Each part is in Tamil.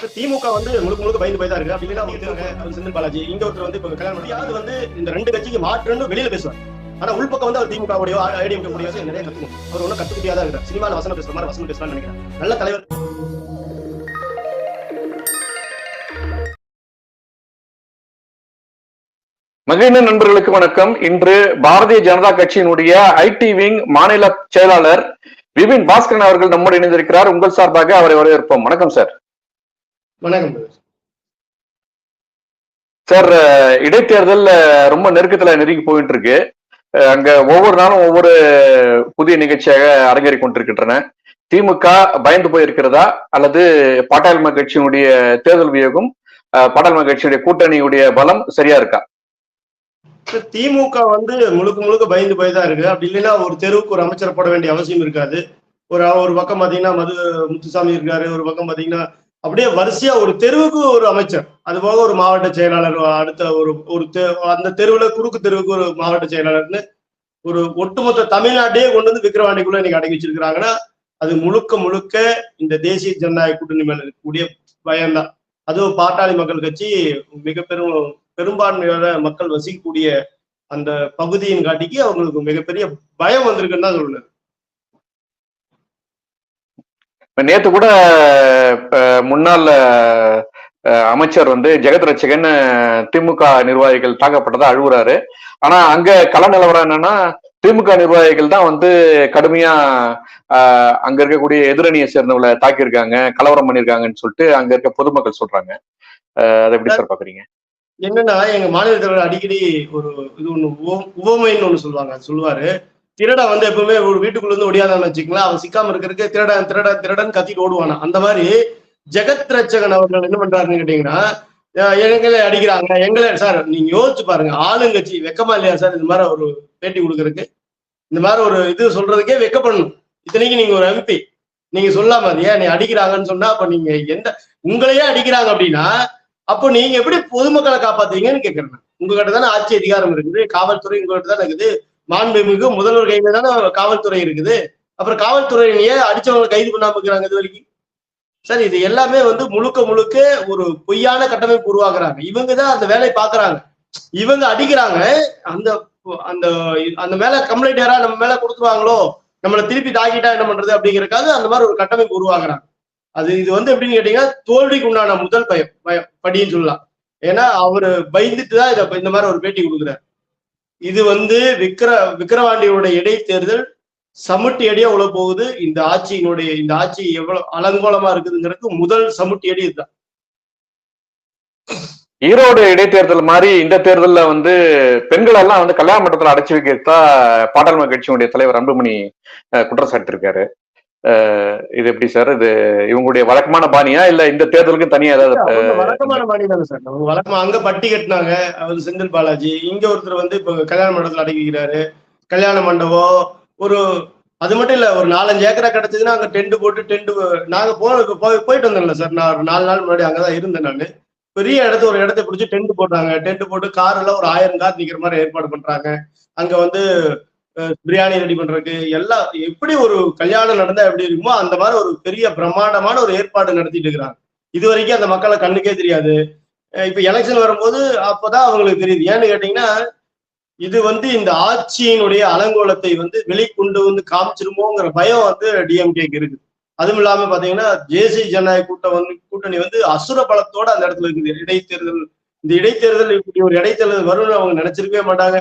திமுக வந்து முழுக்க முழுக்க பயந்து போய் தான் இருக்கு அப்படி அவங்க செந்தில் பாலாஜி இங்க ஒருத்தர் வந்து இப்ப கல்யாணம் பண்ணி யாரு வந்து இந்த ரெண்டு கட்சிக்கு மாற்றுன்னு வெளியில பேசுவார். ஆனா உள்பக்கம் வந்து அவர் திமுக உடைய ஐடிஎம் உடைய நிறைய கத்துக்கணும். அவர் ஒன்றும் கத்துக்கிட்டே தான் இருக்கிறார் சினிமால வசனம் பேசுற மாதிரி வசனம் பேசலாம்னு நினைக்கிறேன். நல்ல தலைவர். மகிழ்ந்த நண்பர்களுக்கு வணக்கம். இன்று பாரதிய ஜனதா கட்சியினுடைய ஐடி விங் மாநில செயலாளர் விபின் பாஸ்கரன் அவர்கள் நம்மோடு இணைந்திருக்கிறார். உங்கள் சார்பாக அவரை வரவேற்போம். வணக்கம் சார். வணக்கம். சார் இடைத்தேர்தல் ரொம்ப நெருக்கத்துல நெருங்கி போயிட்டு இருக்கு அங்க ஒவ்வொரு நாளும் ஒவ்வொரு புதிய நிகழ்ச்சியாக அரங்கேறி கொண்டிருக்கின்றன. திமுக பயந்து போயிருக்கிறதா? அல்லது பாட்டாளி கட்சியினுடைய தேர்தல் வியோகம் அஹ், பாட்டாளி கட்சியினுடைய கூட்டணியுடைய பலம் சரியா இருக்கா? திமுக வந்து முழுக்க முழுக்க பயந்து போய் தான் இருக்கு அப்படி இல்லைன்னா ஒரு தெருவுக்கு ஒரு அமைச்சர் போட வேண்டிய அவசியம் இருக்காது. ஒரு ஒரு பக்கம் பாத்தீங்கன்னா மது முத்துசாமி இருக்காரு. ஒரு பக்கம் பாத்தீங்கன்னா அப்படியே வரிசையா ஒரு தெருவுக்கு ஒரு அமைச்சர். அது போக ஒரு மாவட்ட செயலாளர் அடுத்த ஒரு ஒரு அந்த தெருவுல குறுக்கு தெருவுக்கு ஒரு மாவட்ட செயலாளர்னு ஒரு ஒட்டுமொத்த தமிழ்நாட்டையே கொண்டு வந்து விக்கிரவாண்டிக்குள்ள இன்னைக்கு அடக்கி வச்சிருக்கிறாங்கன்னா அது முழுக்க முழுக்க இந்த தேசிய ஜனநாயக கூட்டணி மேல இருக்கக்கூடிய பயம்தான். அதுவும் பாட்டாளி மக்கள் கட்சி மிக பெரும் பெரும்பான்மையான மக்கள் வசிக்கக்கூடிய அந்த பகுதியின் காட்டிக்கு அவங்களுக்கு மிகப்பெரிய பயம் வந்திருக்குன்னு தான் சொல்லுது இப்ப நேத்து கூட இப்போ முன்னாள் அமைச்சர் வந்து ஜெகத் ரட்சகன் திமுக நிர்வாகிகள் தாக்கப்பட்டதா அழுகுறாரு. ஆனா அங்க கள நிலவரம் என்னன்னா திமுக நிர்வாகிகள் தான் வந்து கடுமையா அங்கே அங்க இருக்கக்கூடிய எதிரணியை சேர்ந்தவங்களை தாக்கியிருக்காங்க கலவரம் பண்ணியிருக்காங்கன்னு சொல்லிட்டு அங்க இருக்க பொதுமக்கள் சொல்றாங்க. அதை எப்படி சார் பாக்குறீங்க? என்னன்னா எங்க மாநில தலைவர் அடிக்கடி ஒரு இது ஒண்ணு உவமைன்னு ஒண்ணு சொல்லுவாங்க சொல்லுவாரு. திருடன் வந்து எப்பவுமே ஒரு வீட்டுக்குள்ள இருந்து ஒடியாதான்னு வச்சுக்கலாம் அவன் சிக்காம இருக்கிறதுக்கு திருடன் திருடன் திருடன் கத்திட்டு ஓடுவானா. அந்த மாதிரி ஜெகத் ரச்சகன் அவர்கள் என்ன பண்றாருன்னு கேட்டீங்கன்னா எங்களை அடிக்கிறாங்க. எங்களை சார் நீங்க யோசிச்சு பாருங்க. ஆளுங்கட்சி வெக்கமா இல்லையா சார்? இந்த மாதிரி ஒரு பேட்டி கொடுக்கறதுக்கு. இந்த மாதிரி ஒரு இது சொல்றதுக்கே வெக்கப்படணும். இத்தனைக்கு நீங்க ஒரு எம்பி நீங்க சொல்லாம ஏன் நீ அடிக்கிறாங்கன்னு சொன்னா அப்ப நீங்க எந்த உங்களையே அடிக்கிறாங்க அப்படின்னா அப்போ நீங்க எப்படி பொதுமக்களை காப்பாத்துவீங்கன்னு கேக்குறேன் உங்ககிட்ட தானே ஆட்சி அதிகாரம் இருக்குது. காவல்துறை உங்ககிட்ட தானே இருக்குது. மாண்புமிகு முதல்வர் கையில தானே காவல்துறை இருக்குது. அப்புறம் காவல்துறையிலேயே அடிச்சவங்களை கைது பண்ணாம இருக்கிறாங்க இது வரைக்கும். சார் இது எல்லாமே வந்து முழுக்க முழுக்க ஒரு பொய்யான கட்டமைப்பு உருவாக்குறாங்க. இவங்க தான் அந்த வேலையை பாக்குறாங்க இவங்க அடிக்கிறாங்க. அந்த அந்த அந்த மேல கம்ப்ளைண்ட் யாரா நம்ம மேல கொடுத்துருவாங்களோ நம்மளை திருப்பி தாக்கிட்டா என்ன பண்றது அப்படிங்கறக்காக அந்த மாதிரி ஒரு கட்டமைப்பு உருவாக்குறாங்க. அது இது வந்து எப்படின்னு கேட்டீங்கன்னா தோல்விக்கு உண்டான முதல் பயம் பயம் படின்னு சொல்லலாம். ஏன்னா அவரு பயந்துட்டு தான் இதை இந்த மாதிரி ஒரு பேட்டி கொடுக்குறாரு. இது வந்து விக்ர விக்கிரவாண்டியோட இடைத்தேர்தல் சமுட்டி அடியா உள்ள போகுது. இந்த ஆட்சியினுடைய இந்த ஆட்சி எவ்வளவு அலங்கோலமா இருக்குதுங்கிறதுக்கு முதல் சமுட்டி அடி இதுதான். ஈரோடு இடைத்தேர்தல் மாதிரி இந்த தேர்தலில் வந்து பெண்கள் எல்லாம் வந்து கல்யாண மட்டத்தில் அடைச்சி வைக்கிறதா பாட்டாளி கட்சியினுடைய தலைவர் அன்புமணி குற்றம் சாட்டிருக்காரு இது எப்படி சார்? இது இவங்களுடைய வழக்கமான பாணியா? இல்ல இந்த தேர்தலுக்கு தனியா ஏதாவது வழக்கமான மாநிலம் சார். வழக்கமா அங்க பட்டி கட்டினாங்க. அவர் செந்தில் பாலாஜி. இங்க ஒருத்தர் வந்து இப்ப கல்யாண மண்டபத்துல அடக்கி வைக்கிறாரு கல்யாண மண்டபம் ஒரு அது மட்டும் இல்ல ஒரு நாலஞ்சு ஏக்கரா கிடைச்சதுன்னா அங்க டென்ட் போட்டு டென்ட் நாங்க போய் போயிட்டு வந்தோம்ல சார். நான் ஒரு நாலு நாள் முன்னாடி அங்கதான் இருந்தேன் நான். பெரிய இடத்த ஒரு இடத்த பிடிச்சி டென்ட் போட்டாங்க. டென்ட் போட்டு கார் எல்லாம் ஒரு ஆயிரம் கார் நிக்கிற மாதிரி ஏற்பாடு பண்றாங்க. அங்க வந்து பிரியாணி ரெடி பண்றதுக்கு எல்லாம் எப்படி ஒரு கல்யாணம் நடந்தா எப்படி இருக்குமோ அந்த மாதிரி ஒரு பெரிய பிரம்மாண்டமான ஒரு ஏற்பாடு நடத்திட்டு இருக்கிறாங்க. இது வரைக்கும் அந்த மக்களை கண்ணுக்கே தெரியாது. இப்ப எலெக்ஷன் வரும்போது அப்பதான் அவங்களுக்கு தெரியுது. ஏன்னு கேட்டீங்கன்னா இது வந்து இந்த ஆட்சியினுடைய அலங்கோலத்தை வந்து வெளிக்கொண்டு வந்து காமிச்சிருமோங்கிற பயம் வந்து டிஎம்கேக்கு இருக்குது. அதுவும் இல்லாம பாத்தீங்கன்னா தேசிய ஜனநாயக கூட்டம் வந்து கூட்டணி வந்து அசுர பலத்தோட அந்த இடத்துல இருக்குது. இடைத்தேர்தல் இந்த இடைத்தேர்தல் இப்படி ஒரு இடைத்தேர்தல் வரும்னு அவங்க நினைச்சிருக்கவே மாட்டாங்க.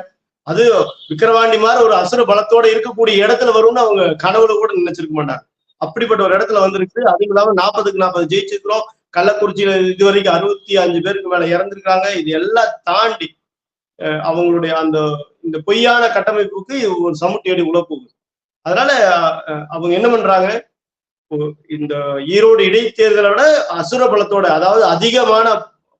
அது விக்கிரவாண்டி மாதிரி ஒரு அசுர பலத்தோட இருக்கக்கூடிய இடத்துல வரும்னு அவங்க கனவுல கூட நினைச்சிருக்க மாட்டாங்க. அப்படிப்பட்ட ஒரு இடத்துல வந்திருக்கு. அதுவும் இல்லாம நாற்பதுக்கு நாற்பது ஜெயிச்சிருக்கிறோம். கள்ளக்குறிச்சியில இது வரைக்கும் அறுபத்தி அஞ்சு பேருக்கு மேல இறந்திருக்காங்க. இது எல்லாம் தாண்டி அவங்களுடைய அந்த இந்த பொய்யான கட்டமைப்புக்கு ஒரு சமுட்டியடி உழப்போகுது அதனால அவங்க என்ன பண்றாங்க? இந்த ஈரோடு இடைத்தேர்தலை விட அசுர பலத்தோட அதாவது அதிகமான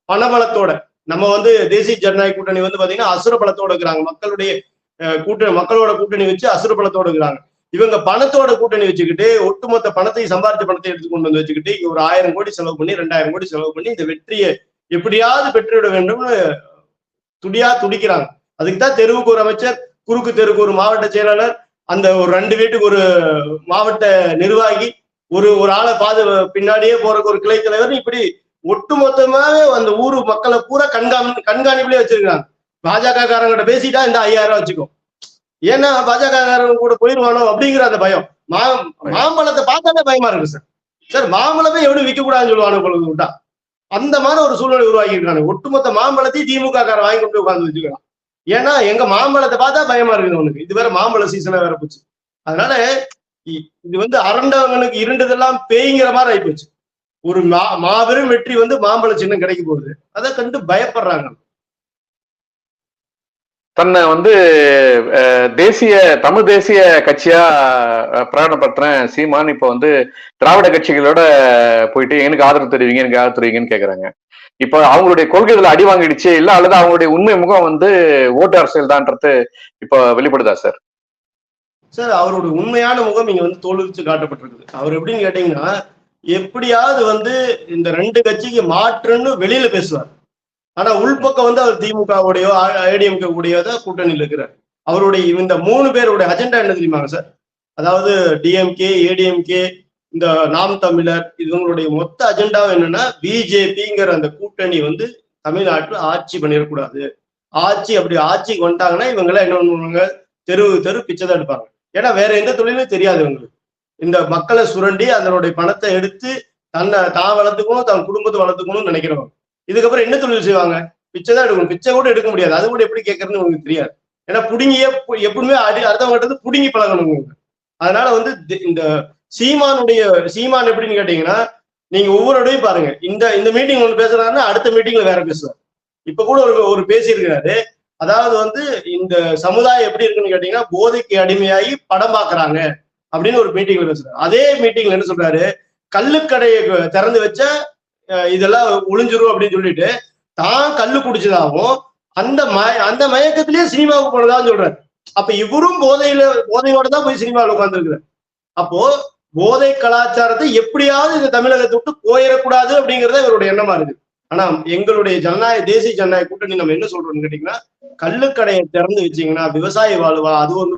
பணபலத்தோட நம்ம வந்து தேசிய ஜனநாயக கூட்டணி வந்து பாத்தீங்கன்னா அசுர பலத்தோடு இருக்கிறாங்க. மக்களுடைய கூட்டணி மக்களோட கூட்டணி வச்சு அசுரபலத்தோட இருக்கிறாங்க. இவங்க பணத்தோட கூட்டணி வச்சுக்கிட்டு ஒட்டுமொத்த பணத்தை சம்பாதிச்ச பணத்தை எடுத்து கொண்டு வந்து வச்சுக்கிட்டு ஒரு ஆயிரம் கோடி செலவு பண்ணி ரெண்டாயிரம் கோடி செலவு பண்ணி இந்த வெற்றியை எப்படியாவது பெற்றுவிட வேண்டும்னு துடியா துடிக்கிறாங்க. அதுக்கு தான் தெருவுக்கு ஒரு அமைச்சர் குறுக்கு தெருவுக்கு ஒரு மாவட்ட செயலாளர் அந்த ஒரு ரெண்டு வீட்டுக்கு ஒரு மாவட்ட நிர்வாகி ஒரு ஒரு ஆளை பாது பின்னாடியே போறக்கு ஒரு கிளை தலைவர் இப்படி ஒட்டுமொத்தமாவே அந்த ஊரு மக்களை பூரா கண்காணி கண்காணிப்புலயே வச்சிருக்காங்க. பாஜக காரங்கிட்ட பேசிட்டா இந்த ஐயாயிரம் ரூபாய் வச்சுக்கோ. ஏன்னா பாஜக காரங்க கூட போயிருவானோ அப்படிங்கிற அந்த பயம். மா மாம்பழத்தை பார்த்தாலே பயமா இருக்கு சார். சார் மாம்பழமே எவனும் விற்க கூடாதுன்னு சொல்லுவானு விட்டா. அந்த மாதிரி ஒரு சூழ்நிலை உருவாக்கி இருக்காங்க ஒட்டுமொத்த மாம்பழத்தையும் திமுக காரன் வாங்கி கொண்டு உட்காந்து உட்கார்ந்து வச்சுக்கலாம் ஏன்னா எங்க மாம்பழத்தை பார்த்தா பயமா இருக்குது உனக்கு இது வேற மாம்பழ சீசனா வேற போச்சு. அதனால இ- இது வந்து அரண்டவங்களுக்கு இருண்டதெல்லாம் பேய்ங்கிற மாதிரி ஆயிப்போச்சு. ஒரு மா மாபெரும் வெற்றி வந்து மாம்பழ சின்னம் கிடைக்க போகுது. அதை கண்டு பயப்படுறாங்க. தன்னை வந்து தேசிய தமிழ் தேசிய கட்சியா பிரகடனப்படுத்துறேன். சீமான் இப்ப வந்து திராவிட கட்சிகளோட போயிட்டு எனக்கு ஆதரவு தெரிவிங்க எனக்கு ஆதரவு தெரிவிங்கன்னு கேக்குறாங்க. இப்ப அவங்களுடைய கொள்கைகளை அடி வாங்கிடுச்சு இல்ல அல்லது அவங்களுடைய உண்மை முகம் வந்து ஓட்டு அரசியல் தான்றது இப்ப வெளிப்படுதா சார்? சார் அவரோட உண்மையான முகம் இங்க வந்து தோலுரிச்சு காட்டப்பட்டிருக்குது. அவர் எப்படின்னு கேட்டீங்கன்னா எப்படியாவது வந்து இந்த ரெண்டு கட்சிக்கு மாற்றுன்னு வெளியில பேசுவார். ஆனா உள்பக்கம் வந்து அவர் திமுகவுடையோ ஏடிஎம்கே கூடயோ தான் கூட்டணியில் இருக்கிறார். அவருடைய இந்த மூணு பேருடைய அஜெண்டா என்ன தெரியுமாங்க சார் அதாவது டிஎம்கே ஏடிஎம்கே இந்த நாம் தமிழர் இவங்களுடைய மொத்த அஜெண்டா என்னன்னா பிஜேபிங்கிற அந்த கூட்டணி வந்து தமிழ்நாட்டில் ஆட்சி பண்ணிடக்கூடாது. ஆட்சி அப்படி ஆட்சிக்கு வந்துட்டாங்கன்னா இவங்கெல்லாம் என்ன பண்ணுவாங்க? தெரு தெரு பிச்சை தான் எடுப்பாங்க. ஏன்னா வேற எந்த தொழிலும் தெரியாது இவங்களுக்கு. இந்த மக்களை சுரண்டி அதனுடைய பணத்தை எடுத்து தன்னை தான் வளர்த்துக்கணும் தன் குடும்பத்தை வளர்த்துக்கணும்னு நினைக்கிறவங்க. இதுக்கப்புறம் என்ன தொழில் செய்வாங்க? பிச்சை தான் எடுக்கணும். பிச்சை கூட எடுக்க முடியாது. அது கூட எப்படி கேட்கறதுன்னு உங்களுக்கு தெரியாது. ஏன்னா புடுங்கிய எப்பவுமே அடி அடுத்தவங்கிட்ட புடுங்கி பழகணும் இவங்க. அதனால வந்து தி- இந்த சீமானுடைய சீமான் எப்படின்னு கேட்டீங்கன்னா நீங்க ஒவ்வொருடையும் பாருங்க. இந்த இந்த மீட்டிங் ஒன்று பேசுறாருன்னா அடுத்த மீட்டிங்ல வேற பேசுவார். இப்ப கூட ஒரு ஒரு பேசியிருக்கிறாரு. அதாவது வந்து இந்த சமுதாயம் எப்படி இருக்குன்னு கேட்டீங்கன்னா போதைக்கு அடிமையாகி படம் பாக்குறாங்க. அப்படின்னு ஒரு மீட்டிங்ல பேசுறாரு. அதே மீட்டிங்ல என்ன சொல்றாரு? கல்லுக்கடையை திறந்து வச்ச இதெல்லாம் ஒளிஞ்சிரும் அப்படின்னு சொல்லிட்டு தான் கல்லு குடிச்சதாகவும் அந்த மய அந்த மயக்கத்திலேயே சினிமாவுக்கு போனதான்னு சொல்றாரு. அப்ப இவரும் போதையில போதையோட தான் போய் சினிமாவில் உட்கார்ந்துருக்கிறார். அப்போ போதை கலாச்சாரத்தை எப்படியாவது இந்த தமிழகத்தை விட்டு போயிடக்கூடாது அப்படிங்கறத இவருடைய எண்ணமா இருக்கு. ஆனா எங்களுடைய ஜனநாயக தேசிய ஜனநாயக கூட்டணி நம்ம என்ன சொல்றோம்னு கேட்டீங்கன்னா கல்லுக்கடையை திறந்து வச்சீங்கன்னா விவசாயி வாழ்வா அது வந்து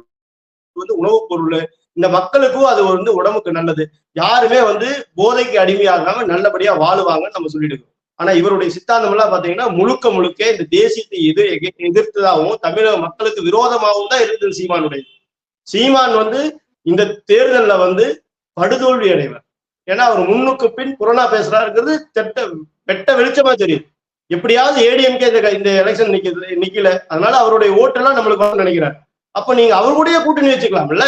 வந்து உணவுப் பொருள் இந்த மக்களுக்கும் அது வந்து உடம்புக்கு நல்லது. யாருமே வந்து போதைக்கு அடிமையாகாம நல்லபடியா வாழுவாங்கன்னு நம்ம சொல்லிட்டு ஆனா இவருடைய சித்தாந்தம் எல்லாம் பாத்தீங்கன்னா முழுக்க முழுக்க இந்த தேசியத்தை எதிர் எதிர்த்ததாகவும் தமிழக மக்களுக்கு விரோதமாகவும் தான் இருக்குது சீமானுடைய சீமான் வந்து இந்த தேர்தல்ல வந்து படுதோல்வி அடைவர். ஏன்னா அவர் முன்னுக்கு பின் புறணா பேசுறாருங்கிறது தெட்ட வெட்ட வெளிச்சமா தெரியும் எப்படியாவது ஏடிஎம்கே இந்த இந்த எலெக்ஷன் நிக்கிறது நிக்கல. அதனால அவருடைய ஓட்டெல்லாம் நம்மளுக்கு வரும்னு நினைக்கிறார். அப்ப நீங்க அவர் கூடயே கூட்டணி வச்சுக்கலாம்ல?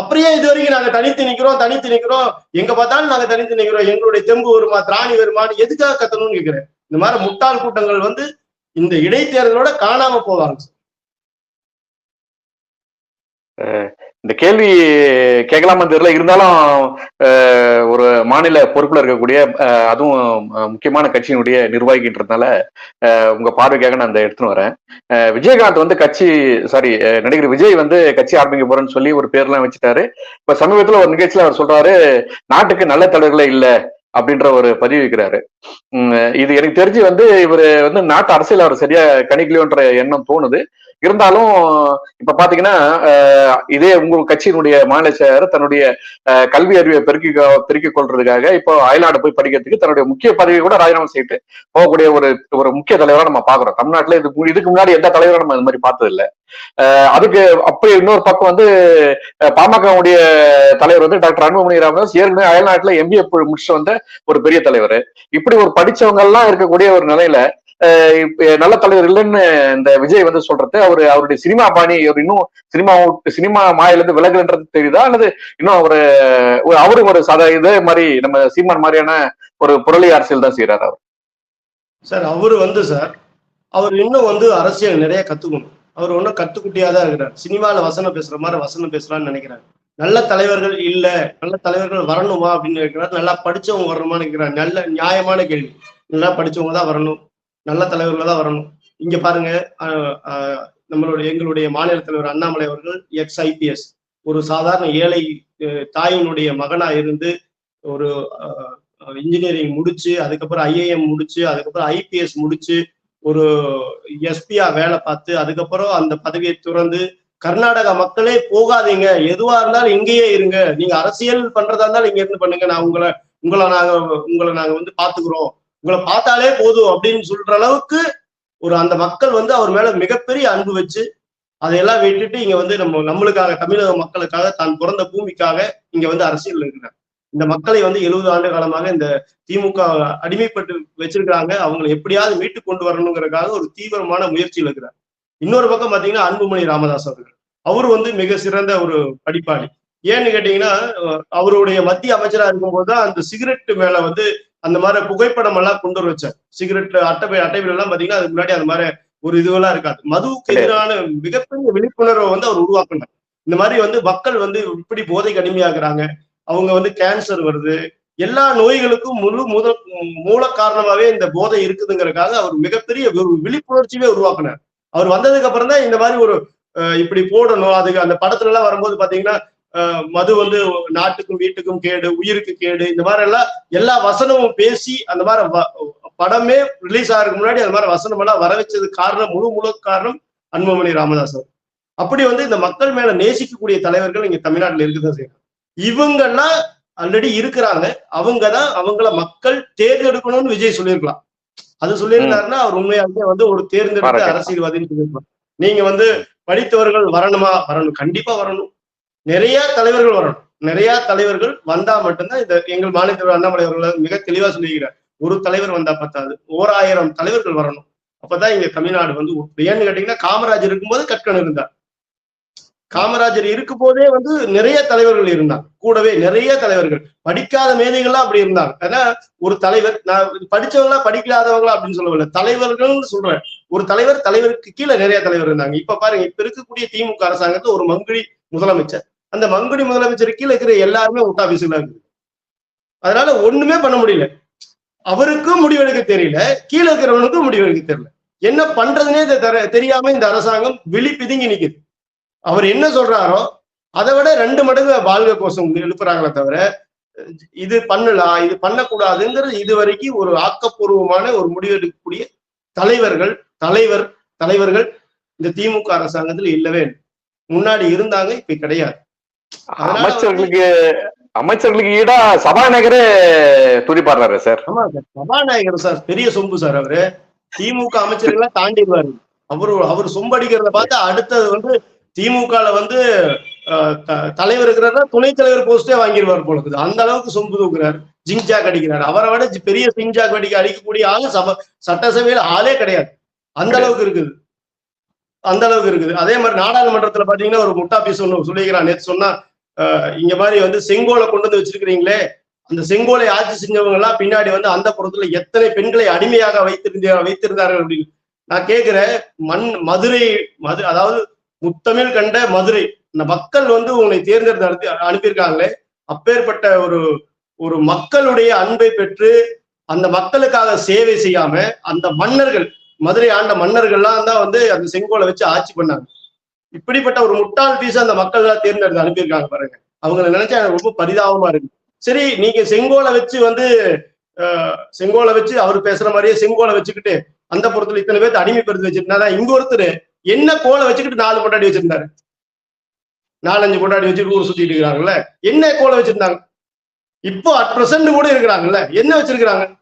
அப்படியே இது வரைக்கும் நாங்க தனித்து நிக்கிறோம் தனித்து நிக்கிறோம். எங்க பார்த்தாலும் நாங்க தனித்து நிக்கிறோம். எங்களுடைய தெம்பு வருமா திராணி வருமான்னு எதுக்காக கத்தணும்னு கேக்குறேன்? இந்த மாதிரி முட்டாள் கூட்டங்கள் வந்து இந்த இடைத்தேர்தலோட காணாம போவாங்க இந்த கேள்வி கேட்கலாமா தெரியல இருந்தாலும் ஒரு மாநில பொறுப்புல இருக்கக்கூடிய அதுவும் முக்கியமான கட்சியினுடைய நிர்வாகின்றதுனால உங்க பார்வைக்காக நான் அந்த எடுத்துன்னு வரேன். விஜயகாந்த் வந்து கட்சி சாரி நடிகர் விஜய் வந்து கட்சி ஆரம்பிக்க போறேன்னு சொல்லி ஒரு பேர்லாம் வச்சுட்டாரு. இப்ப சமீபத்துல ஒரு நிகழ்ச்சியில அவர் சொல்றாரு நாட்டுக்கு நல்ல தலைவர்களே இல்லை அப்படின்ற ஒரு பதிவு வைக்கிறாரு. இது எனக்கு தெரிஞ்சு வந்து இவர் வந்து நாட்டு அரசியல் அவர் சரியா கணிக்கலையோன்ற எண்ணம் தோணுது. இருந்தாலும் இப்ப பாத்தீங்கன்னா இதே உங்க கட்சியினுடைய மாநில செயலர் தன்னுடைய கல்வி அறிவை பெருக்கி பெருக்கிக் கொள்றதுக்காக இப்போ அயல்நாடு போய் படிக்கிறதுக்கு தன்னுடைய முக்கிய பதவியை கூட ராஜினாமா செய்துட்டு போகக்கூடிய ஒரு ஒரு முக்கிய தலைவரா நம்ம பாக்குறோம். தமிழ்நாட்டுல இது இதுக்கு முன்னாடி எந்த தலைவரும் நம்ம இது மாதிரி பார்த்தது இல்ல அதுக்கு அப்படி இன்னொரு பக்கம் வந்து பாமகவுடைய தலைவர் வந்து டாக்டர் அன்புமணி ராமதாஸ் ஏற்கனவே அயல்நாட்டுல எம்பிஏ முடிச்சுட்டு வந்த ஒரு பெரிய தலைவர். இப்படி ஒரு படிச்சவங்க எல்லாம் இருக்கக்கூடிய ஒரு நிலையில நல்ல தலைவர் இல்லைன்னு இந்த விஜய் வந்து சொல்றது அவரு அவருடைய சினிமா பாணி அவர் இன்னும் சினிமா சினிமா மாயில இருந்து விலகுன்றது தெரியுதா? அல்லது இன்னும் அவரு ஒரு அவரு ஒரு சத இதே மாதிரி நம்ம சீமான் மாதிரியான ஒரு புரளி அரசியல் தான் செய்யறாரு அவர். சார் அவரு வந்து சார் அவர் இன்னும் வந்து அரசியல் நிறைய கத்துக்கணும். அவர் ஒன்றும் கத்துக்குட்டியா தான் இருக்கிறார். சினிமால வசனம் பேசுற மாதிரி வசனம் பேசலாம்னு நினைக்கிறார். நல்ல தலைவர்கள் இல்ல நல்ல தலைவர்கள் வரணுமா அப்படின்னு இருக்கிறார் நல்லா படிச்சவங்க வரணுமான்னு இருக்கிறார் நல்ல நியாயமான கேள்வி. நல்லா படிச்சவங்க தான் வரணும். நல்ல தலைவர்கள் தான் வரணும். இங்க பாருங்க நம்மளுடைய எங்களுடைய மாநில தலைவர் அண்ணாமலை அவர்கள் எக்ஸ் ஐபிஎஸ் ஒரு சாதாரண ஏழை தாயினுடைய மகனா இருந்து ஒரு இன்ஜினியரிங் முடிச்சு அதுக்கப்புறம் ஐஏஎம் முடிச்சு அதுக்கப்புறம் ஐபிஎஸ் முடிச்சு ஒரு எஸ்பியா வேலை பார்த்து அதுக்கப்புறம் அந்த பதவியை துறந்து கர்நாடகா மக்களே போகாதீங்க. எதுவா இருந்தாலும் இங்கேயே இருங்க. நீங்க அரசியல் பண்றதா இருந்தாலும் இங்க இருந்து பண்ணுங்க. நான் உங்களை உங்களை நாங்க உங்களை நாங்க வந்து பாத்துக்கிறோம் உங்களை பார்த்தாலே போதும் அப்படின்னு சொல்ற அளவுக்கு ஒரு அந்த மக்கள் வந்து அவர் மேல மிகப்பெரிய அன்பு வச்சு அதையெல்லாம் விட்டுட்டு இங்க வந்து நம்ம நம்மளுக்காக தமிழக மக்களுக்காக தான் பிறந்த பூமிக்காக இங்க வந்து அரசியல் இருக்கிறாங்க இந்த மக்களை வந்து எழுபது ஆண்டு காலமாக இந்த திமுக அடிமைப்பட்டு வச்சிருக்கிறாங்க. அவங்களை எப்படியாவது மீட்டு கொண்டு வரணுங்கிறதுக்காக ஒரு தீவிரமான முயற்சியில் இருக்கிறாங்க இன்னொரு பக்கம் பாத்தீங்கன்னா அன்புமணி ராமதாஸ் அவர்கள். அவர் வந்து மிக சிறந்த ஒரு படிப்பாளி. ஏன்னு கேட்டீங்கன்னா அவருடைய மத்திய அமைச்சரா இருக்கும்போது தான் அந்த சிகரெட் மேல வந்து அந்த மாதிரி புகைப்படம் எல்லாம் கொண்டு வர வச்சார். சிகரெட் அட்டை அட்டைகள் எல்லாம் பாத்தீங்கன்னா அதுக்கு முன்னாடி அந்த மாதிரி ஒரு இதுவெல்லாம் இருக்காது. மதுவுக்கு எதிரான மிகப்பெரிய விழிப்புணர்வை வந்து அவர் உருவாக்குனார். இந்த மாதிரி வந்து மக்கள் வந்து இப்படி போதைக்கு அடிமையாகிறாங்க. அவங்க வந்து கேன்சர் வருது. எல்லா நோய்களுக்கும் முழு முத மூல காரணமாவே இந்த போதை இருக்குதுங்கிறதுக்காக அவர் மிகப்பெரிய விழிப்புணர்ச்சியே உருவாக்குனார். அவர் வந்ததுக்கு அப்புறம் தான் இந்த மாதிரி ஒரு இப்படி போடணும். அதுக்கு அந்த படத்துல எல்லாம் வரும்போது பாத்தீங்கன்னா மது வந்து நாட்டுக்கும் வீட்டுக்கும் கேடு உயிருக்கு கேடு இந்த மாதிரி எல்லாம் எல்லா வசனமும் பேசி அந்த மாதிரி வ- படமே ரிலீஸ் ஆகிறதுக்கு முன்னாடி அந்த மாதிரி வசனம் எல்லாம் வர வச்சது காரணம் முழு முழு காரணம் அன்புமணி ராமதாஸ் அப்படி வந்து இந்த மக்கள் மேல நேசிக்கக்கூடிய தலைவர்கள் இங்க தமிழ்நாட்டில் இருக்குதான் செய்யறாங்க இவங்கெல்லாம் ஆல்ரெடி இருக்கிறாங்க. அவங்கதான் அவங்கள மக்கள் தேர்ந்தெடுக்கணும்னு விஜய் சொல்லியிருக்கலாம். அது சொல்லியிருந்தாருன்னா அவர் உண்மையாலுமே வந்து ஒரு தேர்ந்தெடுத்த. அரசியல்வாதின்னு சொல்லியிருக்கலாம் நீங்க வந்து படித்தவர்கள் வரணுமா? வரணும். கண்டிப்பா வரணும். நிறைய தலைவர்கள் வரணும். நிறைய தலைவர்கள் வந்தா மட்டும்தான் இந்த எங்கள் மாநில அண்ணாமலை அவர்கள் மிக தெளிவா சொல்லியிருக்கிறார். ஒரு தலைவர் வந்தா பத்தாது. ஓர் ஆயிரம் தலைவர்கள் வரணும். அப்பதான் இங்க தமிழ்நாடு வந்து. ஏன்னு கேட்டீங்கன்னா காமராஜர் இருக்கும்போது கற்கன் இருந்தார். காமராஜர் இருக்கும் போதே வந்து நிறைய தலைவர்கள் இருந்தாங்க. கூடவே நிறைய தலைவர்கள். படிக்காத மேதைகள்லாம் அப்படி இருந்தாங்க. ஏன்னா ஒரு தலைவர் நான் படிச்சவங்களா படிக்காதவங்களா அப்படின்னு சொல்லவில்லை. தலைவர்கள்னு சொல்றேன். ஒரு தலைவர் தலைவருக்கு கீழே நிறைய தலைவர் இருந்தாங்க. இப்ப பாருங்க இப்ப இருக்கக்கூடிய திமுக அரசாங்கத்துல ஒரு மங்குடி முதலமைச்சர். அந்த மங்குடி முதலமைச்சர் கீழே இருக்கிற எல்லாருமே ஒட்டாபீஸ்ல இருக்கு அதனால ஒண்ணுமே பண்ண முடியல. அவருக்கும் முடிவெடுக்க தெரியல. கீழே இருக்கிறவனுக்கும் முடிவெடுக்க தெரியல. என்ன பண்றதுனே தெரியாம இந்த அரசாங்கம் விழி பிதுங்கி நிக்குது. அவர் என்ன சொல்றாரோ அதை விட ரெண்டு மடங்கு வாழ்க கோஷம் எழுப்புறாங்களே தவிர இது பண்ணலாம் இது பண்ணக்கூடாதுங்கிறது இது வரைக்கும் ஒரு ஆக்கப்பூர்வமான ஒரு முடிவெடுக்கக்கூடிய தலைவர்கள் தலைவர் தலைவர்கள் இந்த திமுக அரசாங்கத்தில் இல்லவே இல்லை. முன்னாடி இருந்தாங்க இப்ப கிடையாது. அமைச்சர்களுக்கு அமைச்சர்களுக்கு ஈடா சபாநாயகரே துடிப்பாடுறாரு சார். ஆமா சார் சபாநாயகர் சார் பெரிய சொம்பு சார் அவரு. திமுக அமைச்சர்களை தாண்டிடுவாரு. அவரு அவர் சொம்படிக்கிறத பார்த்தா அடுத்தது வந்து திமுகல வந்து தலைவர் இருக்கிறதா துணைத் தலைவர் போஸ்டே வாங்கிடுவார் போல இருக்குது. அந்த அளவுக்கு சொம்பு தூக்குறாரு. ஜிங்ஜாக் அடிக்கிறாரு. அவரை விட பெரிய ஜிங்ஜாக் அடிக்க அடிக்கக்கூடிய ஆளு சபை சட்டசபையில ஆளே கிடையாது. அந்த அளவுக்கு இருக்குது. அந்த அளவுக்கு இருக்குது. அதே மாதிரி நாடாளுமன்றத்துல பாத்தீங்கன்னா ஒரு முட்டா பீஸ் சொல்லிக்கிறான். நேத்து சொன்னா இங்க மாதிரி வந்து செங்கோலை கொண்டு வந்து வச்சிருக்கிறீங்களே அந்த செங்கோலை ஆட்சி செஞ்சவங்க எல்லாம் பின்னாடி வந்து அந்த புறத்துல எத்தனை பெண்களை அடிமையாக வைத்திருந்த வைத்திருந்தார்கள் அப்படின்னு. நான் கேக்குறேன் மண் மதுரை மது அதாவது முத்தமிழ் கண்ட மதுரை. இந்த மக்கள் வந்து உன்னை தேர்ந்தெடுத்து அனுப்பி அனுப்பியிருக்காங்களே. அப்பேற்பட்ட ஒரு ஒரு மக்களுடைய அன்பை பெற்று அந்த மக்களுக்காக சேவை செய்யாம அந்த மன்னர்கள் மதுரை ஆண்ட மன்னர்கள்லாம் தான் வந்து அந்த செங்கோலை வச்சு ஆட்சி பண்ணாங்க. இப்படிப்பட்ட ஒரு முட்டாள் பீஸ் அந்த மக்கள் எல்லாம் தேர்ந்தெடுத்து அனுப்பியிருக்காங்க பாருங்க. அவங்களை நினைச்சா எனக்கு ரொம்ப பரிதாபமா இருக்கு. சரி நீங்க செங்கோலை வச்சு வந்து செங்கோலை வச்சு அவர் பேசுற மாதிரியே செங்கோலை வச்சுக்கிட்டு அந்த புறத்துல இத்தனை பேர்த்து அடிமைப்படுத்தி வச்சிருந்தா இங்க ஒருத்தர் என்ன கோலை வச்சுக்கிட்டு நாலு பொண்டாடி வச்சிருந்தாரு? நாலஞ்சு பொண்டாடி வச்சுட்டு ஊர் சுத்திட்டு இருக்கிறாங்கல்ல. என்ன கோலை வச்சிருந்தாங்க? இப்போ அட் பிரசன்ட் கூட இருக்கிறாங்கல்ல. என்ன வச்சிருக்கிறாங்க?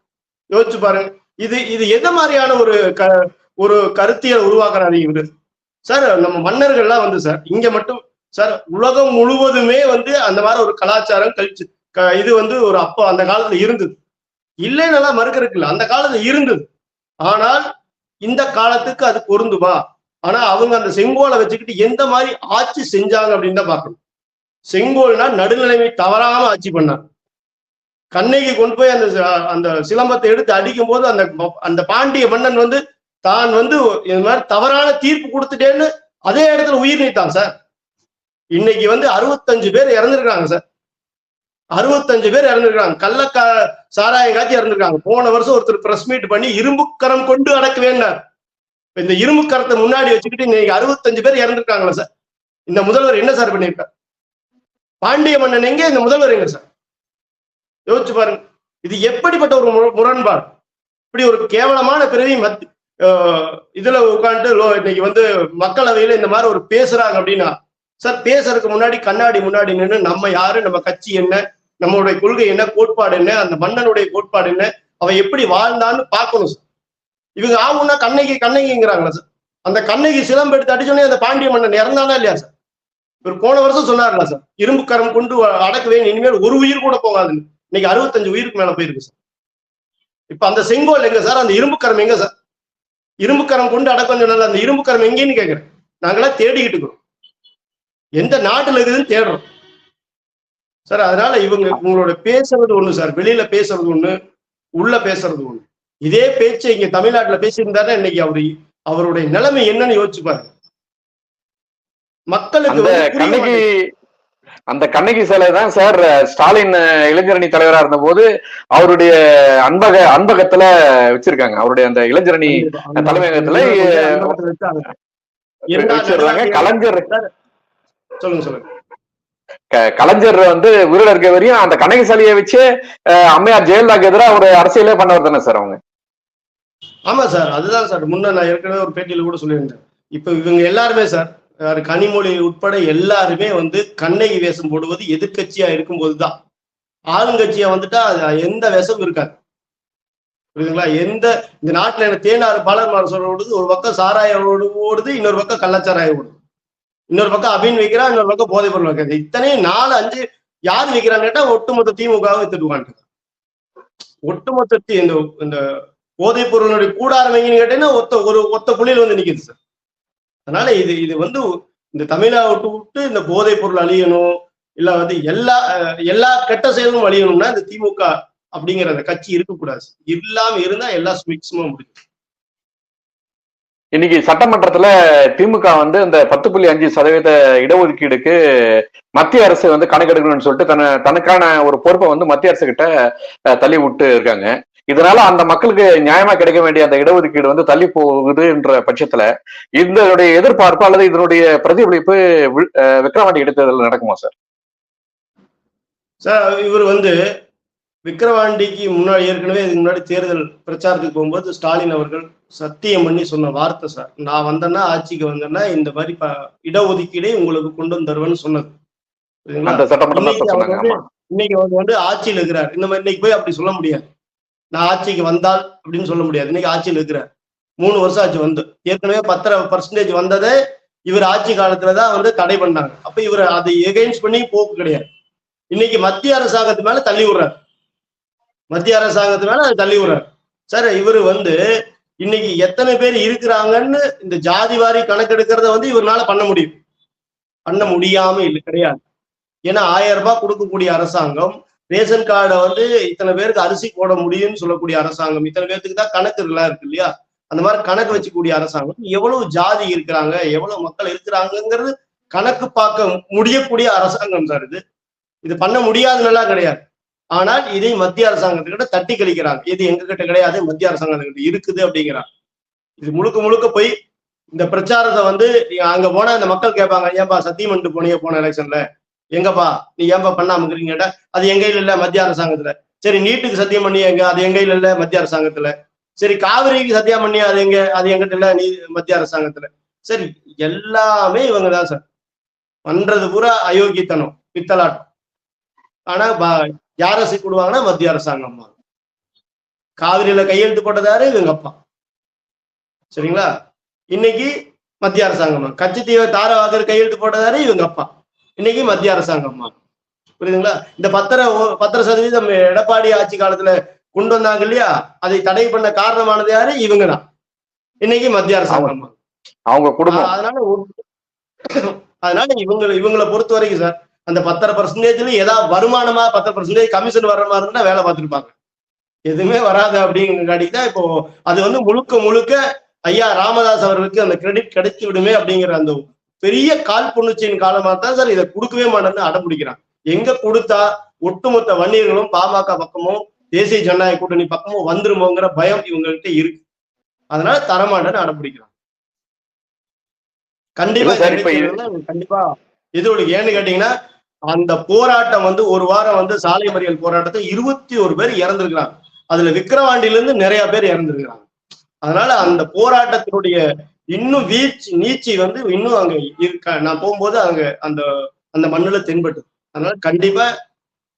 யோசிச்சு பாருங்க. இது இது எந்த மாதிரியான ஒரு க ஒரு கருத்தியல் உருவாக்குறாரு இவரு? சார் நம்ம மன்னர்கள்லாம் வந்து சார் இங்க மட்டும் சார் உலகம் முழுவதுமே வந்து அந்த மாதிரி ஒரு கலாச்சாரம் கழிச்சு க- இது வந்து ஒரு அப்போ அந்த காலத்துல இருந்தது. இல்லைன்னு மறுக்கிறதுக்கு இல்லை. அந்த காலத்துல இருந்தது. ஆனால் இந்த காலத்துக்கு அது பொருந்துமா? ஆனா அவங்க அந்த செங்கோலை வச்சுக்கிட்டு எந்த மாதிரி ஆட்சி செஞ்சாங்க அப்படின்னு தான் பார்க்கணும். செங்கோல்னா நடுநிலைமை தவறாம ஆட்சி பண்ணாங்க. கண்ணகி கொண்டு போய் அந்த அந்த சிலம்பத்தை எடுத்து அடிக்கும் போது அந்த அந்த பாண்டிய மன்னன் வந்து தான் வந்து இது மாதிரி தவறான தீர்ப்பு கொடுத்துட்டேன்னு அதே இடத்துல உயிர் நீத்தான் சார். இன்னைக்கு வந்து அறுபத்தஞ்சு பேர் இறந்துருக்காங்க சார். அறுபத்தஞ்சு பேர் இறந்துருக்காங்க. கள்ளக்கா சாராயம் காட்சி இறந்துருக்காங்க. போன வருஷம் ஒருத்தர் பிரஸ் மீட் பண்ணி இரும்புக்கரம் கொண்டு அடக்குவேன்னார். இந்த இரும்பு கரத்தை முன்னாடி வச்சுக்கிட்டு இன்னைக்கு அறுபத்தஞ்சு பேர் இறந்துருக்காங்களா சார். இந்த முதல்வர் என்ன சார் பண்ணியிருக்கார்? பாண்டிய மன்னன் எங்க? இந்த முதல்வர் எங்க சார்? யோசிச்சு பாருங்க. இது எப்படிப்பட்ட ஒரு மு- முரண்பாடு? இப்படி ஒரு கேவலமான பிறவி மத் இதுல உட்காந்துட்டு லோ இன்னைக்கு வந்து மக்களவையில இந்த மாதிரி ஒரு பேசுறாங்க அப்படின்னா சார் பேசுறதுக்கு முன்னாடி கண்ணாடி முன்னாடி நின்று நம்ம யாரு? நம்ம கட்சி என்ன? நம்மளுடைய கொள்கை என்ன? கோட்பாடு என்ன? அந்த மன்னனுடைய கோட்பாடு என்ன? அவன் எப்படி வாழ்ந்தான்னு பார்க்கணும் சார். இவங்க ஆகும்னா கண்ணகி கண்ணகிங்கிறாங்களா சார். அந்த கண்ணகி சிலம்பு எடுத்து அடிச்சோடனே அந்த பாண்டிய மன்னன் இறந்தானா இல்லையா சார்? இவர் போன வருஷம் சொன்னார்ல சார் இரும்பு கரம் கொண்டு அடக்குவேன் இனிமேல் ஒரு உயிர் கூட போகாதுன்னு. இன்னைக்கு அறுபத்தஞ்சு உயிருக்கு மேல போயிருக்கு சார். இப்ப அந்த செங்கோல் எங்க சார்? அந்த இரும்பு கரம் எங்க சார்? இரும்பு கரம் கொண்டு அடக்கம் சொன்னால அந்த இரும்பு கரம் எங்கேன்னு கேட்கிறேன் நாங்களாம் தேடிக்கிட்டு இருக்கிறோம். எந்த நாட்டுல இருக்குதுன்னு தேடுறோம். சார் அதனால இவங்க உங்களோட பேசுறது ஒண்ணு சார் வெளியில பேசுறது ஒண்ணு உள்ள பேசுறது ஒண்ணு. இதே பேச்சை இங்க தமிழ்நாட்டுல பேசியிருந்தாரு இன்னைக்கு அவரு அவருடைய நிலைமை என்னன்னு யோசிச்சு பாருங்க. மக்களுக்கு அந்த கண்ணகி மாட்டேங்குது. அந்த கண்ணகி சிலை தான் சார் ஸ்டாலின் இளைஞரணி தலைவரா இருந்தபோது அவருடைய அன்பக அன்பகத்துல வச்சிருக்காங்க. அவருடைய அந்த இளைஞரணி தலைமையகத்துல, கலைஞர் சொல்லுங்க சொல்லுங்க. கலைஞர் வந்து உயிரோட இருக்க வரையும் அந்த கண்ணகி சிலையை வச்சு அம்மையார் ஜெயலலிதாக்கு எதிராக ஒரு அரசியலே பண்ணவர் தானே சார் அவங்க. ஆமா சார் அதுதான் சார். முன்ன நான் ஏற்கனவே ஒரு பேட்டியில கூட சொல்லியிருந்தேன். இப்ப இவங்க எல்லாருமே சார் கனிமொழி உட்பட எல்லாருமே வந்து கண்ணகி வேஷம் போடுவது எதிர்க்கட்சியா இருக்கும்போது தான் ஆளுங்கட்சியா வந்துட்டா அது எந்த வேஷம் இருக்காது. புரியுதுங்களா? எந்த இந்த நாட்டுல என்ன தேனாறு பாலர் சொல்ல ஓடுது ஒரு பக்கம் சாராய ஓடு ஓடுது இன்னொரு பக்கம் கள்ளச்சாராய ஓடுது. இன்னொரு பக்கம் அபின் வைக்கிறான் இன்னொரு பக்கம் போதை பொருள் வைக்கிறது இத்தனையும் நாலு அஞ்சு யார் வைக்கிறான்னு கேட்டா ஒட்டுமொத்த திமுகவை திட்டுவாங்க ஒட்டுமொத்த இந்த இந்த போதைப் பொருளுடைய கூடாரம் எங்கன்னு கேட்டீங்கன்னா ஒத்த ஒரு ஒத்த புள்ளியில் வந்து நிக்குது சார் அதனால இது இது வந்து இந்த தமிழை விட்டு விட்டு இந்த போதைப் பொருள் அழியணும் இல்ல வந்து எல்லா எல்லா கெட்ட செயலும் அழியணும்னா இந்த திமுக அப்படிங்கிற அந்த கட்சி இருக்கக்கூடாது இல்லாம இருந்தா எல்லா சுமிக்ஸுமா முடியும் இன்னைக்கு சட்டமன்றத்துல திமுக வந்து இந்த பத்து புள்ளி அஞ்சு சதவீத இடஒதுக்கீடுக்கு மத்திய அரசு வந்து கணக்கெடுக்கணும்னு சொல்லிட்டு தன தனக்கான ஒரு பொறுப்பை வந்து மத்திய அரசு கிட்ட தள்ளி விட்டு இருக்காங்க. இதனால அந்த மக்களுக்கு நியாயமா கிடைக்க வேண்டிய அந்த இடஒதுக்கீடு வந்து தள்ளி போகுதுன்ற பட்சத்துல இதனுடைய எதிர்பார்ப்பு அல்லது இதனுடைய பிரதிபலிப்பு வி- அஹ், விக்கிரவாண்டி இடைத்தேர்தல் நடக்குமா சார்? சார் இவர் வந்து விக்கிரவாண்டிக்கு முன்னாடி ஏற்கனவே இதுக்கு முன்னாடி தேர்தல் பிரச்சாரத்துக்கு போகும்போது ஸ்டாலின் அவர்கள் சத்தியம் பண்ணி சொன்ன வார்த்தை சார். நான் வந்தேன்னா ஆட்சிக்கு வந்தேன்னா இந்த மாதிரி ப இடஒதுக்கீடே உங்களுக்கு கொண்டு வந்து தருவேன்னு சொன்னது. இன்னைக்கு வந்து ஆட்சியில் இருக்கிறார். இந்த மாதிரி இன்னைக்கு போய் அப்படி சொல்ல முடியாது. நான் ஆட்சிக்கு வந்தால் அப்படின்னு சொல்ல முடியாது. இன்னைக்கு ஆட்சியில் இருக்கிறேன். மூணு வருஷம் ஆச்சு வந்து. ஏற்கனவே பத்தரை பர்சன்டேஜ் வந்ததே. இவர் ஆட்சி காலத்துல தான் வந்து தடை பண்ணாங்க. அப்ப இவர் அதை எகெயின்ஸ்ட் பண்ணி போக்கு கிடையாது. இன்னைக்கு மத்திய அரசாங்கத்து மேல தள்ளி விடுறாரு. மத்திய அரசாங்கத்து மேல அதை தள்ளி விடுறாரு. சார் இவர் வந்து இன்னைக்கு எத்தனை பேர் இருக்கிறாங்கன்னு இந்த ஜாதி வாரி கணக்கெடுக்கிறத வந்து இவரால பண்ண முடியும். பண்ண முடியாம இல்லை கிடையாது. ஏன்னா ஆயிரம் ரூபாய் கொடுக்கக்கூடிய அரசாங்கம் ரேஷன் கார்டை வந்து இத்தனை பேருக்கு அரிசி போட முடியும்னு சொல்லக்கூடிய அரசாங்கம் இத்தனை பேருக்கு தான் கணக்கு எல்லாம் இருக்கு இல்லையா? அந்த மாதிரி கணக்கு வச்சுக்கூடிய அரசாங்கம் எவ்வளவு ஜாதி இருக்கிறாங்க எவ்வளவு மக்கள் இருக்கிறாங்கங்கிறது கணக்கு பார்க்க முடியக்கூடிய அரசாங்கம் சார் இது. இது பண்ண முடியாதுன்னெல்லாம் கிடையாது. ஆனால் இதை மத்திய அரசாங்கத்துக்கிட்ட தட்டி கழிக்கிறாங்க. இது எங்க கிட்ட கிடையாது மத்திய அரசாங்கத்துக்கிட்ட இருக்குது அப்படிங்கிறாங்க. இது முழுக்க முழுக்க போய் இந்த பிரச்சாரத்தை வந்து அங்க போனா இந்த மக்கள் கேட்பாங்க ஏன்பா சத்தியம் போனீங்க போன எலெக்ஷன்ல? எங்கப்பா? நீ ஏன்பா பண்ணாம கேட்டா அது எங்க இல்ல மத்திய அரசாங்கத்துல. சரி நீட்டுக்கு சத்தியம் பண்ணி எங்க? அது எங்க இல்ல மத்திய அரசாங்கத்துல. சரி காவிரிக்கு சத்தியம் பண்ணி அது எங்க? அது எங்கிட்ட இல்ல நீ மத்திய அரசாங்கத்துல. சரி எல்லாமே இவங்க தான் சார். பண்றது பூரா அயோக்கியத்தனம் பித்தலாட்டம். ஆனா ப- யார் மத்திய அரசாங்கம் காவிரியில கையெழுத்து போட்டதாரு இவங்க அப்பா. சரிங்களா? இன்னைக்கு மத்திய அரசாங்கம் தான். கட்சித்தீவை தார கையெழுத்து போட்டதாரு இவங்க அப்பா. இன்னைக்கு மத்திய அரசாங்கம் தான். புரியுதுங்களா? இந்த பத்திர பத்திர சதவீதம் எடப்பாடி ஆட்சி காலத்துல கொண்டு வந்தாங்க இல்லையா? அதை தடை பண்ண காரணமானது யாரு? இவங்க தான் இன்னைக்கு மத்திய அரசாங்கம். அவங்க குடும்பம். அதனால அதனால இவங்க இவங்களை பொறுத்த வரைக்கும் சார் அந்த பத்தரை பர்சன்டேஜ்ல ஏதாவது வருமானமா பத்தரை பர்சன்டேஜ் கமிஷன் வர்ற மாதிரி இருந்தா வேலை பார்த்துருப்பாங்க. எதுவுமே வராது அப்படிங்கிறக்காடி தான் இப்போ அது வந்து முழுக்க முழுக்க ஐயா ராமதாஸ் அவர்களுக்கு அந்த கிரெடிட் கிடைச்சி விடுமே அப்படிங்கிற அந்த பெரிய காழ்ப்புணர்ச்சியின் காலமா தான் சார் இதை கொடுக்கவே மாட்டேன்னு அடம்பிடிக்கிறான் எங்க கொடுத்தா ஒட்டுமொத்த வன்னியர்களும் பாமக பக்கமும் தேசிய ஜனநாயக கூட்டணி பக்கமும் வந்துருமோங்கிற பயம் இவங்ககிட்ட இருக்கு. அதனால தரமாட்டேன்னு அடம்பிடிக்கிறான் கண்டிப்பா கண்டிப்பா ஒரு ஏன்னு கேட்டீங்கன்னா அந்த போராட்டம் வந்து ஒரு வாரம் வந்து சாலை மறியல் போராட்டத்தை இருபத்தி ஒரு பேர் இறந்திருக்கிறாங்க. அதுல விக்கிரவாண்டியில இருந்து நிறைய பேர் இறந்திருக்கிறாங்க. அதனால அந்த போராட்டத்தினுடைய இன்னும் வீழ்ச்சி நீச்சி வந்து இன்னும் அங்க இருக்க நான் போகும்போது அங்க அந்த அந்த மண்ணுல தென்பட்டு அதனால கண்டிப்பா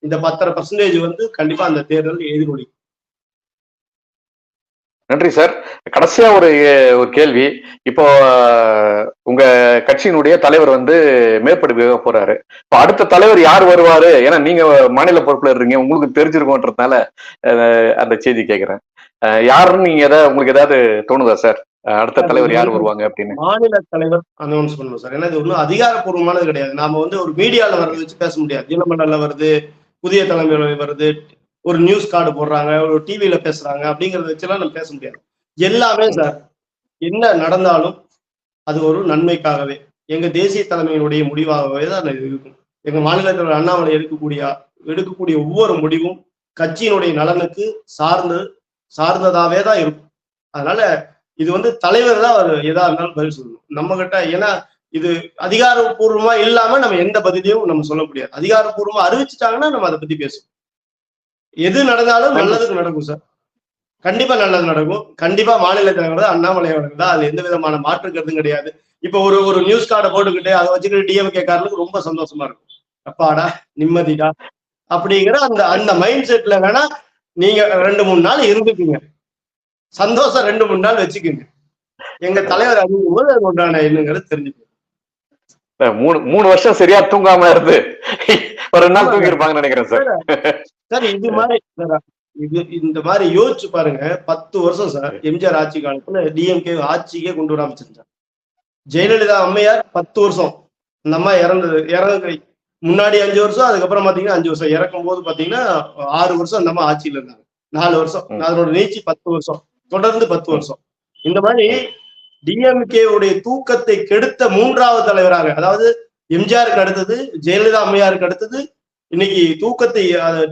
இந்த பத்தரை பர்சன்டேஜ் வந்து கண்டிப்பா அந்த தேர்தல் எதிரொலி. நன்றி சார் கடைசியா ஒரு ஒரு கேள்வி. இப்போ உங்க கட்சியினுடைய தலைவர் வந்து மேற்படிப்பு போறாரு. இப்போ அடுத்த தலைவர் யார் வருவாரு? ஏன்னா நீங்க மாநில பொறுப்புல இருக்கீங்க. உங்களுக்கு தெரிஞ்சிருக்கோன்றதுனால அந்த செய்தி கேட்கிறேன் யாருன்னு நீங்க ஏதாவது உங்களுக்கு ஏதாவது தோணுதா சார் அடுத்த தலைவர் யார் வருவாங்க அப்படின்னு. மாநில தலைவர் அனௌன்ஸ் பண்ணணும் சார். ஏன்னா இது ஒன்றும் அதிகாரப்பூர்வமானது கிடையாது. நாம வந்து ஒரு மீடியால வர்றதை வச்சு பேச முடியாது. தினமண்டல வருது புதிய தலைமை வருது ஒரு நியூஸ் கார்டு போடுறாங்க ஒரு டிவியில பேசுறாங்க அப்படிங்கறத வச்செல்லாம் நம்ம பேச முடியாது. எல்லாமே சார் என்ன நடந்தாலும் அது ஒரு நன்மைக்காகவே. எங்க தேசிய தலைமையினுடைய முடிவாகவே தான் அது இருக்கும். எங்க மாநில தலைவர் அண்ணாமலை எடுக்கக்கூடிய எடுக்கக்கூடிய ஒவ்வொரு முடிவும் கட்சியினுடைய நலனுக்கு சார்ந்து சார்ந்ததாவே தான் இருக்கும். அதனால இது வந்து தலைவர் தான் அவர் எதா இருந்தாலும் பதில் சொல்லணும். நம்ம கிட்ட ஏன்னா இது அதிகாரப்பூர்வமா இல்லாம நம்ம எந்த பதிலையும் நம்ம சொல்ல முடியாது. அதிகாரப்பூர்வமா அறிவிச்சுட்டாங்கன்னா நம்ம அதை பத்தி பேசுவோம். எது நடந்தாலும் நல்லதுக்கு நடக்கும் சார். கண்டிப்பா நல்லது நடக்கும். கண்டிப்பா மாநில தலைவர் தான் அண்ணாமலை அவர்கள் தான் அது எந்த விதமான மாற்று கருத்தும் கிடையாது. இப்ப ஒரு ஒரு நியூஸ் கார்டை போட்டுக்கிட்டு அதை வச்சுக்கிட்டு டிஎம்கே காரனுக்கு ரொம்ப சந்தோஷமா இருக்கும். அப்பாடா நிம்மதிடா அப்படிங்கிற அந்த அந்த மைண்ட் செட்ல வேணா நீங்க ரெண்டு மூணு நாள் இருந்துக்குங்க சந்தோஷம் ரெண்டு மூணு நாள் வச்சுக்கோங்க. எங்க தலைவர் அறிவிக்கும் போது அது உண்டான என்னங்கிறது தெரிஞ்சுக்கணும் அஹ், மூணு மூணு வருஷம் சரியா தூங்காம இருந்து ஒரு நாள் தூங்கி இருப்பாங்கன்னு நினைக்கிறேன் சார். சார் இது மாதிரி இது இந்த மாதிரி யோசிச்சு பாருங்க. பத்து வருஷம் சார் எம்ஜிஆர் ஆட்சி காலத்துல டிஎம்கே ஆட்சிக்கே கொண்டு வர ஆரம்பிச்சிருந்தார் ஜெயலலிதா அம்மையார் பத்து வருஷம். அந்த அம்மா இறந்தது இறந்து முன்னாடி அஞ்சு வருஷம் அதுக்கப்புறம் பாத்தீங்கன்னா அஞ்சு வருஷம். இறக்கும் போது பாத்தீங்கன்னா ஆறு வருஷம் அந்த அம்மா ஆட்சியில இருந்தாங்க. நாலு வருஷம். அதனோட நீச்சி பத்து வருஷம். தொடர்ந்து பத்து வருஷம். இந்த மாதிரி டிஎம்கே உடைய தூக்கத்தை கெடுத்த மூன்றாவது தலைவராக அதாவது எம்ஜிஆருக்கு அடுத்தது ஜெயலலிதா அம்மையாருக்கு அடுத்தது இன்னைக்கு தூக்கத்தை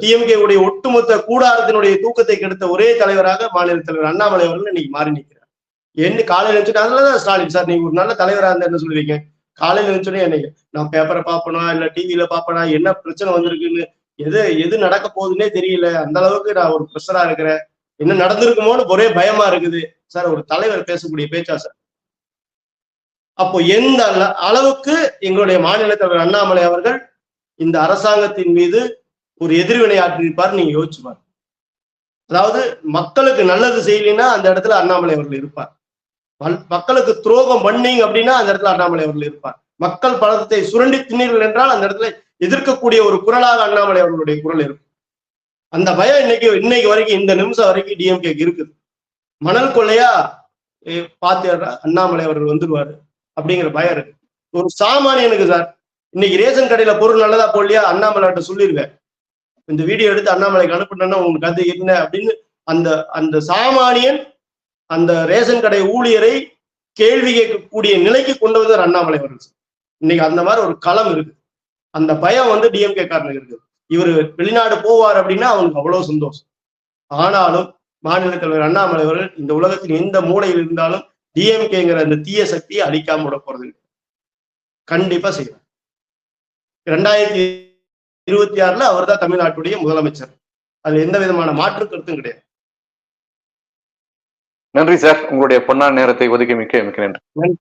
டிஎம்கே உடைய ஒட்டுமொத்த கூடாரத்தினுடைய தூக்கத்தை கெடுத்த ஒரே தலைவராக மாநில தலைவர் அண்ணாமலை அவர்கள் இன்னைக்கு மாறி நிற்கிறார். என்ன காலையில் வச்சுட்டு அதனாலதான் ஸ்டாலின். சார் நீங்க ஒரு நல்ல தலைவரா இருந்தா என்ன சொல்லுவீங்க. காலையில நினைச்சோடனே என்னைக்கு நான் பேப்பரை பார்ப்பனா இல்ல டிவியில பார்ப்பனா என்ன பிரச்சனை வந்திருக்குன்னு எது எது நடக்க போகுதுன்னே தெரியல. அந்த அளவுக்கு நான் ஒரு ப்ரெஷரா இருக்கிறேன். என்ன நடந்திருக்குமோன்னு ஒரே பயமா இருக்குது. சார் ஒரு தலைவர் பேசக்கூடிய பேச்சா சார்? அப்போ எந்த அளவுக்கு எங்களுடைய மாநில தலைவர் அண்ணாமலை அவர்கள் இந்த அரசாங்கத்தின் மீது ஒரு எதிர்வினை ஆற்றியிருப்பார் நீங்க யோசிச்சு பாருங்க. அதாவது மக்களுக்கு நல்லது செய்யலைன்னா அந்த இடத்துல அண்ணாமலை அவர்கள் இருப்பார். மல்- மக்களுக்கு துரோகம் பண்ணீங்க அப்படின்னா அந்த இடத்துல அண்ணாமலை அவர்கள் இருப்பார். மக்கள் பணத்தை சுரண்டி தின்னீர்கள் என்றால் அந்த இடத்துல எதிர்க்கக்கூடிய ஒரு குரலாக அண்ணாமலை அவர்களுடைய குரல் இருக்கும். அந்த பயம் இன்னைக்கு இன்னைக்கு வரைக்கும் இந்த நிமிஷம் வரைக்கும் டிஎம்கேக்கு இருக்குது. மணல் கொள்ளையா? ஏ, அண்ணாமலை அவர்கள் வந்துருவாரு. அப்படிங்கிற பயம் இருக்கு. ஒரு சாமானியனுக்கு சார் இன்னைக்கு ரேஷன் கடையில பொருள் நல்லதா போடலையா? அண்ணாமலைட்ட சொல்லிருவேன். இந்த வீடியோ எடுத்து அண்ணாமலைக்கு அனுப்புனேன்னா உங்களுக்கு அது என்ன? அப்படின்னு அந்த அந்த சாமானியன் அந்த ரேஷன் கடை ஊழியரை கேள்வி கேட்கக்கூடிய நிலைக்கு கொண்டு வந்தார் அண்ணாமலை அவர்கள் இன்னைக்கு அந்த மாதிரி ஒரு களம் இருக்கு அந்த பயம் வந்து டிஎம்கே காரனுக்கு இருக்குது. இவர் வெளிநாடு போவார் அப்படின்னா அவனுக்கு அவ்வளவு சந்தோஷம். ஆனாலும் மாநில தலைவர் அண்ணாமலை அவர்கள் இந்த உலகத்தின் எந்த மூலையில் இருந்தாலும் டிஎம்கேங்கிற அந்த தீய சக்தியை அழிக்காம விட போறது. கண்டிப்பா செய்வார். ரெண்டாயிரத்தி இருபத்தி ஆறுல அவர் தான் தமிழ்நாட்டுடைய முதலமைச்சர். அதுல எந்த விதமான மாற்று கருத்தும் கிடையாது. நன்றி சார். உங்களுடைய பொன்னான நேரத்தை ஒதுக்கி மிக்க மிக்க நன்றி. நன்றி.